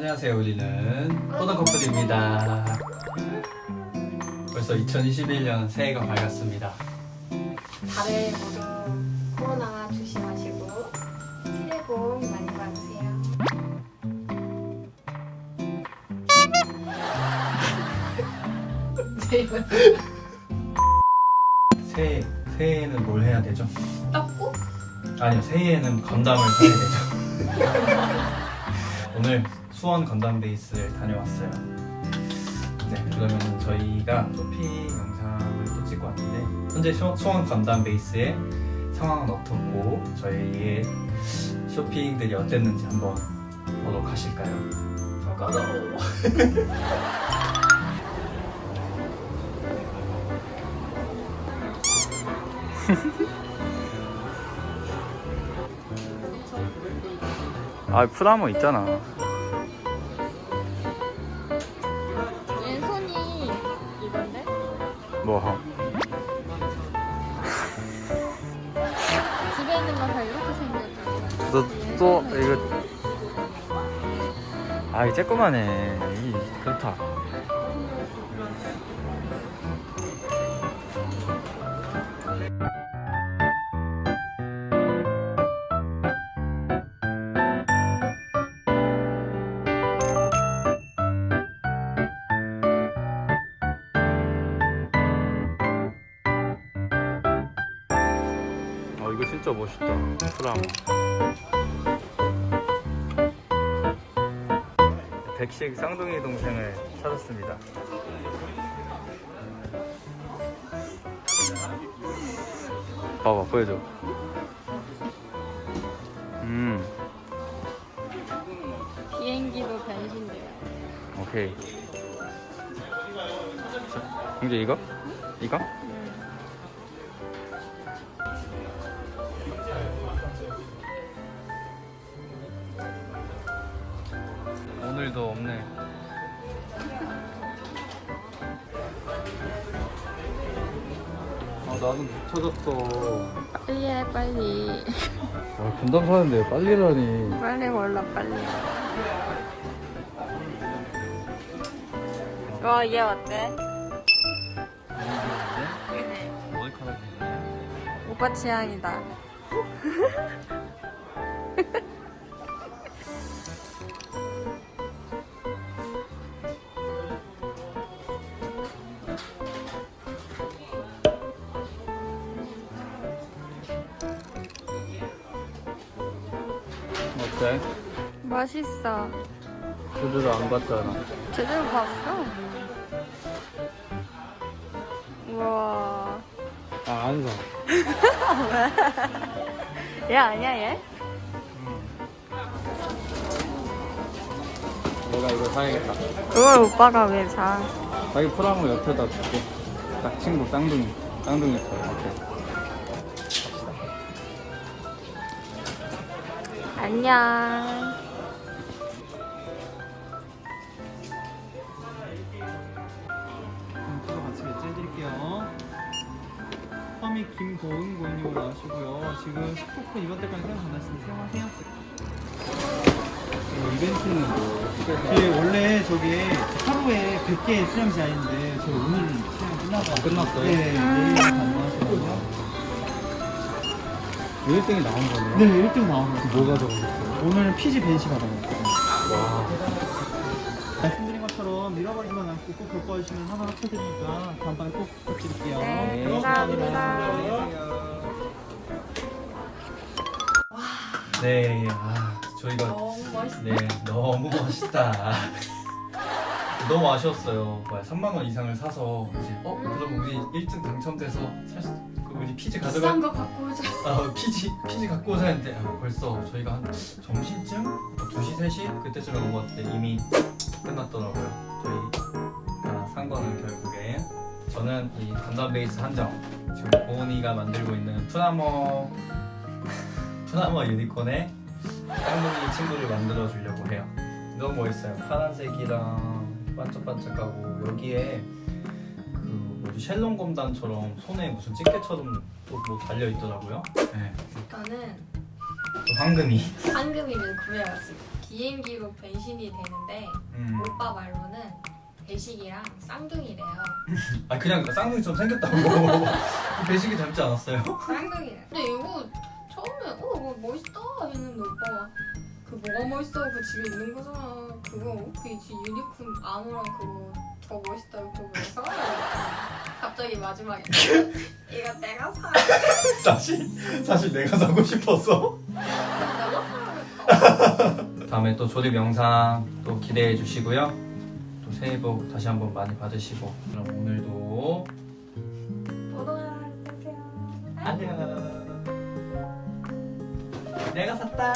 안녕하세요. 우리는 포던 커플입니다. 벌써 2021년 새해가 밝았습니다. 다들 모두 코로나 조심하시고 새해 복 많이 받으세요. 새해 새해에는 뭘 해야 되죠? 떡국? 아니요, 새해에는 건담을 사야 되죠. 오늘 수원 건담 베이스를 다녀왔어요. 네, 그러면 저희가 쇼핑 영상을 또 찍고 왔는데 현재 수- 수원 건담 베이스의 상황은 어떻고 저희의 쇼핑들이 어땠는지 한번 보러 가실까요? 가자. 아, 프라모 있잖아. 뭐? 집에 있는 건 다 이렇게 생겼잖아. 너또 이거 아 이거 쬐끄만해 이 그렇다 진짜 멋있다 프라모 백식 쌍둥이 동생을 찾았습니다. 봐봐, 보여줘. 음, 비행기도 변신돼요. 오케이. 이제 이거? 이거? 오늘도 없네. 아 나는 못 찾았어. 빨리 해 빨리. 아 분담 사는데 빨리라니. 빨리 골라 빨리. 와, 얘 어때? 머리카락이. 오빠 취향이다. 어때? 맛있어. 제대로 안 봤잖아. 제대로 봤어. 우와. 아, 안 사. 얘 아니야 얘? 내가 이거 사야겠다. 그걸 오빠가 왜 사? 자기 프라모 옆에다 두고. 딱 친구 쌍둥이. 쌍둥이처럼. 이렇 안녕. 음, 저도 같이 김고은 고객님으로 나오시고요. 지금 10% 이번 달까지 사용 가능하시니 사용하세요. 이거 이벤트는 뭐, 저희 원래 저게 하루에 100개 수량 제한인데 저희 오늘 수량 끝나서 끝났어요? 네, 내일 가능하시거든요. 1등이 나온 거네요? 네, 1등 나오는 거. 뭐가 적어졌어요? 오늘은 피지 벤시 받아봤거든요. 와. 말씀드린 것처럼 잃어버리지만 않고 꼭 겪어주시면 하나 합쳐드리니까 다음번에 꼭 부탁드릴게요. 네, 감사합니다. 네, 아, 저희가. 너무 멋있어. 네, 너무 멋있다. 너무 아쉬웠어요. 뭐야, 3만 원 이상을 사서 이제 어 그럼 우리 1등 당첨돼서 살 수, 피지 가져가. 비싼 거 갖고 오자. 아 피지 피지 갖고 오자 했는데 아, 벌써 저희가 한 점심쯤 2시 3시 그때쯤에 온 것 같은데 이미 끝났더라고요. 저희가 산 거는 결국에 저는 이 건담 베이스 한정 지금 고은이가 만들고 있는 프라모 프라모 유니콘의 쌍둥이 친구를 만들어 주려고 해요. 너무 멋있어요. 파란색이랑 반짝반짝하고 여기에 그 뭐지 셸롱 곰단처럼 손에 무슨 집게처럼 또 뭐 달려 있더라고요. 네. 저는 또 황금이 황금이를 구매해왔습니다. 비행기로 변신이 되는데 음. 오빠 말로는 배식이랑 쌍둥이래요. 아 그냥 쌍둥이 좀 생겼다고 배식이 닮지 않았어요? 쌍둥이래. 근데 이거 처음에 어 이거 멋있다 했는데 오빠가 그 뭐가 멋있어 그 집에 있는 거잖아. 그거 그 지- 유니콘 안호랑 그거 더 멋있다 그거 왜 사야 갑자기 마지막에 이거 내가 사. 사실 사실 내가 사고 싶었어. 내가. 다음에 또 조립 영상 또 기대해 주시고요. 또 새해 복 다시 한번 많이 받으시고 그럼 오늘도. 안녕. 내가 샀다.